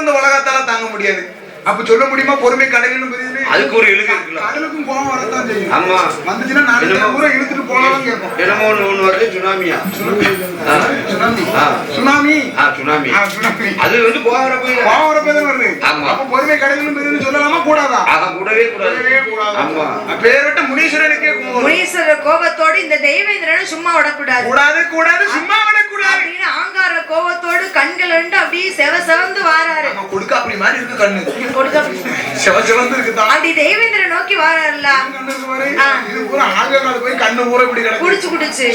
கூட இந்த உலகத்தால தாங்க முடியாது. அப்ப சொல்ல முடியுமா? பொறுமை பெரியது அதுக்கு ஒரு இழுக்கு கடலுக்கும் கோவம் வரத்தான் செய்யும். ஆமா. வந்துச்சுன்னா நாலு பூரா இழுத்துட்டு போலாம் கேட்போம். என்னமோ ஒண்ணு ஒண்ணு வருது சுனாமியா. சுனாமி. ஆ. சுனாமி. சுனாமி. சுனாமி. அது வந்து போகிறப்ப கோவம் வரப்பதான் வருது. ஆமா. அப்ப பொறுமை கடலிலும் பெரியது சொல்லலாமா? கூடாதா? ஆக கூடவே கூடாது. ஆமா. பேர் விட்டு முனீஸ்வரனுக்கே கோவம். முனீஸ்வரர் கோபத்தோடு இந்த தெய்வேந்திரனும் சும்மா விடக்கூடாது. கூடாது கூடாது சும்மா விடக்கூடாது அப்படின்னு ஆங்கார கோபத்தோடு கண்கள் ரெண்டு அப்படியே செவ செவந்து வாராரு. நம்ம கொடுக்க அப்படி மாதிரி இருக்கு கண்ணு. கொடுக்க சிவ சிவந்து இருக்குதான் அப்படி தெய்வேந்திரன் நோக்கி வாராருல கண்ணு இருக்கு. இது பூரா போய் கண்ணு பூரா இப்படி கிடக்கு. குடிச்சு குடிச்சு.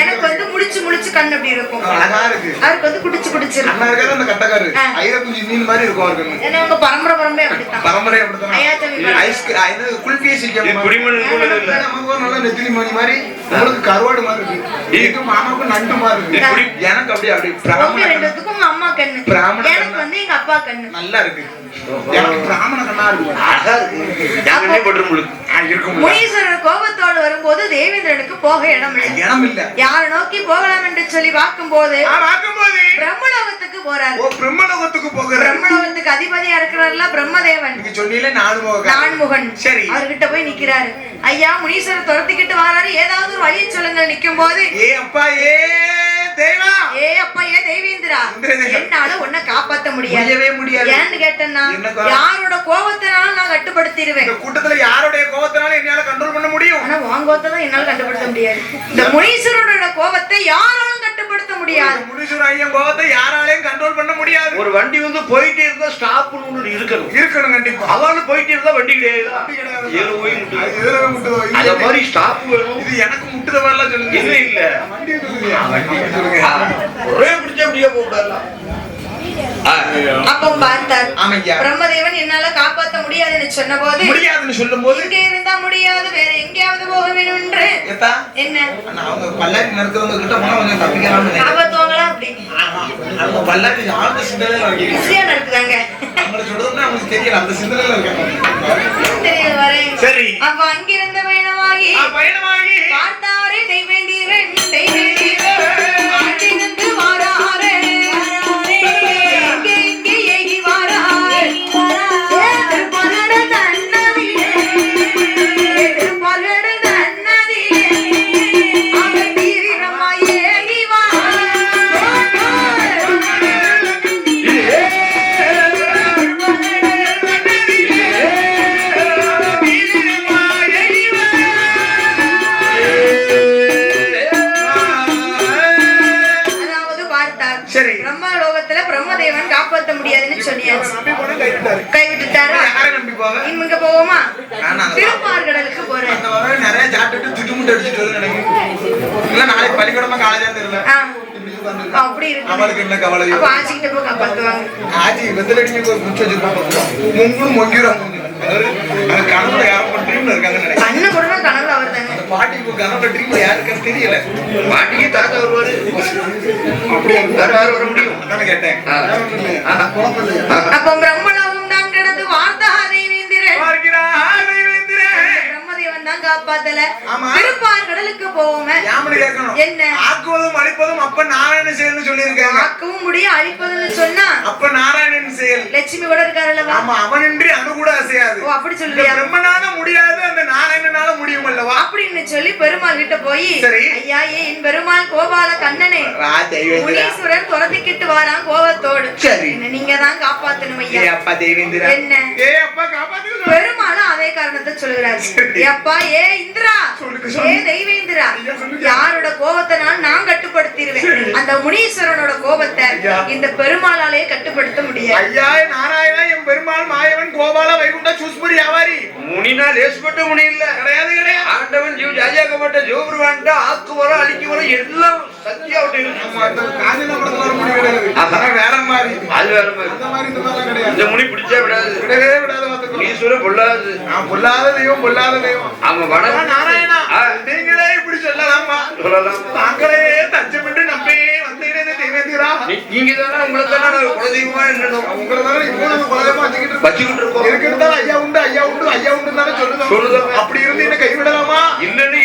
எனக்கு வந்து முடிச்சு முடிச்சு கண் அப்படி இருக்கும். அழகா இருக்கு. அவருக்கு வந்து குடிச்சு குடிச்சிருக்கும் அண்ணா இருக்காரு அந்த கட்டக்காரு. குஞ்சு மீன் மாதிரி இருக்கும் கண்ணு. ஏன்னா பரம்பரை பரம்பரை அப்படித்தான். பரம்பரை அப்படித்தான். ஐயா தம்பி. ஐஸ் குல்பியை சீக்கிரம் குடிமண் நமக்கு நல்ல நெத்திலி மணி மாதிரி உங்களுக்கு கருவாடு மாதிரி இருக்கு. இதுக்கு மாமாவுக்கு நண்டு மாதிரி இருக்கு. எனக்கு அப்படி அப்படி உங்க பிராமண ரெண்டுத்துக்கும் உங்க அம்மா கண்ணு. பிராமண எனக்கு கண்ணு. வந்து எங்க அப்பா கண்ணு. நல்லா இருக்கு. எனக்கு பிராமண கண்ணா இருக்கு. அழகா இருக்கு. ஜனமே பட்டு முழுக்கு ஆ, இருக்கும் முனீஸ்வரர் கோபத்தோடு வரும்போது தேவேந்திரனுக்கு போக இடம் இல்லை இடம் இல்ல யாரை நோக்கி போகலாம் என்று சொல்லி நான் பார்க்கும்போது பிரம்மலோகத்துக்கு போறாரு. பிரம்மலோகத்துக்கு போகிறேன் பிரம்மலோகத்துக்கு அதிபதியா இருக்கிறார்ல பிரம்மதேவன். சொன்னீங்களே நாலு முகம் நான்முகன். சரி. அவர்கிட்ட போய் நிக்கிறாரு. ஐயா முனீஸ்வரர் துரத்திக்கிட்டு வராரு. ஏதாவது ஒரு வழியை சொல்லுங்க நிக்கும் போது ஏ அப்பா ஏ தேவா ஏ அப்பா ஏ தேவேந்திரா. என்னால உன்னை காப்பாத்த முடியாது. முடியவே முடியாது. ஏன்னு கேட்டேன்னா? யாரோட கோபத்தினாலும் நான் கட்டுப்படுத்திடுவேன். இந்த கூட்டத்துல யாருடைய கோபத்தினால என்னால கண்ட்ரோல் பண்ண முடியும். ஆனா உன் கோபத்தை தான் என்னால கட்டுப்படுத்த முடியாது. இந்த முனீஸ்வரனோட கோபத்தை யாராலும் கட்டுப்படுத்த முடியாது. முனீஸ்வர ஐயன் கோபத்தை யாராலையும் கண்ட்ரோல் பண்ண முடியாது. ஒரு வண்டி வந்து போயிட்டே இருந்தா ஸ்டாப்னு ஒண்ணு இருக்கணும். இருக்கணும் கண்டிப்பா. அவனு வண்டி கிடையாது. ஏழு போய் முட்டுது. மாதிரி ஸ்டாப் வேணும். இது எனக்கு முட்டுத மாதிரிலாம் சொல்லுங்க. இல்ல இல்ல. ஒரே பிடிச்ச அப்படியே போக கூடாதுல்ல. ஆ, அப்போ பார்த்தார். ஆமையா பிரம்மதேவன் என்னால காப்பாத்த முடியாதுன்னு சொன்ன போது முடியாதுன்னு சொல்லும் போது இங்க இருந்தா முடியாது வேற எங்கேயாவது போக வேணும் என்று என்ன? அண்ணா, அவங்க பல்லாரி நடக்கிறவங்க கிட்ட போனா கொஞ்சம் தப்பிக்கலாம்னு நினைக்கிறேன். காப்பாத்துவாங்களா அப்படி. அவங்க ஆழ்ந்த நடக்குதாங்க தெரியல அந்த சிந்தனையில வரேன் சரி. அப்ப அங்கிருந்த பயணமாகி ஆ, பயணமாகி. பார்த்தாரே தெய்வேந்திரன் தெய்வேந்திரன் சொல்லியாச்சு கைவிட்டுட்டாரா? இங்க போவோமா. திருப்பார்கடலுக்கு போறேன். நிறைய சாப்பிட்டுட்டு திட்டுமுட்டு அடிச்சுட்டு வருது நாளைக்கு பள்ளிக்கூடமா காலேஜா தெரியல. அப்படி இருக்கு அவளுக்கு என்ன கவலையோ அப்ப ஆச்சிக்கிட்ட போய் காப்பாத்துவாங்க ஆச்சி வெத்தலடிக்கு ஒரு குச்சி வச்சிருப்பாங்க முங்குன்னு மொங்கிடும் அதாவது அந்த கனவுல யாரும் ட்ரீம்ல இருக்காங்கன்னு நினைக்கிறேன் கண்ணு கூட கனவுல அவர் தாங்க அந்த பாட்டிக்கு ட்ரீம்ல யாருக்குன்னு தெரியல. பாட்டிக்கு தாத்தா வருவாரு. அப்படியே வேற யார் வர முடியும். அதானே கேட்டேன். அப்ப பிரம்மலோகம் தான் கிடந்து வார்த்தா தேவேந்திரன். பார்க்கிறாய் தெய்வேந்திரன். பிரம்மதேவன் தான் காப்பாத்தல. ஆமா. திருப்பார்கடலுக்கு போவோமே. யாமனு கேட்கணும். என்ன? ஆக்குவதும் அழிப்பதும் அப்ப நாராயணன் செயல்னு சொல்லியிருக்காங்க. ஆக்கவும் முடியும் அழிப்பதுன்னு சொன்னா? அப்ப நாராயணன் செயல். லட்சுமி கூட இருக்காருல்லவா ஆமா அவனின்றி அணு கூட அசையாது. ஓ அப்படி சொல்லுவியா? பிரம்மனால முடியாது அந்த நாராயணனால முடியும் அல்லவா அப்படின்னு சொல்லி பெருமாள் கிட்ட போய் சரி. ஐயா ஏன் பெருமாள் கோபால கண்ணனே ரா தெய்வேந்திரா முனீஸ்வரன் துரத்திக்கிட்டு வாரான் கோபத்தோடு. என்ன நீங்க தான் காப்பாத்தணும் ஐயா அப்பா தெய்வேந்திரா என்ன? ஏ அப்பா காப்பாத்து பெருமாளும் அதே காரணத்தை சொல்லுகிறாரு சரி. அப்பா ஏ இந்திரா ஏ. தெய்வேந்திரா. யாரோட கோபத்தினால் நான் கட்டுப்படுத்திடுவேன் அந்த முனீஸ்வரனோட கோபத்தை. இந்த பெருமாளாலே கட்டுப்படுத்த முடியாது ஐயா நாராயணா என் பெருமாள் மாயவன் கோபால வைகுண்ட சூஸ்புரி வியாபாரி முனினா லேசுப்பட்ட முனி இல்ல கிடையாது கிடையாது ஆண்டவன் ஜீவ ஜாஜாக்கப்பட்ட ஜோபுருவான்ட்ட ஆக்கு வர அழிக்கு வர எல்லாம் வேற மாதிரி. அது வேற மாதிரி. அந்த மாதிரி இந்த முனி பிடிச்சா விடாது. விடவே விடாத பொல்லாது நான் பொல்லாத தெய்வம் பொல்லாத தெய்வம். வட நாராயணா. நீங்களே இப்படி சொல்லலாமா? சொல்லலாம்? தாங்களே நீங்க தானே உங்களை தானே குலதெய்வமா என்னணும் உங்களை தானே இப்போ நம்ம குலதெய்வமா வச்சுக்கிட்டு. வச்சுக்கிட்டு இருக்கோம். ஐயா உண்டு ஐயா உண்டு ஐயா உண்டு தானே சொல்லுதோம். சொல்லுதோம். அப்படி இருந்து என்ன கைவிடலாமா? இல்லன்னு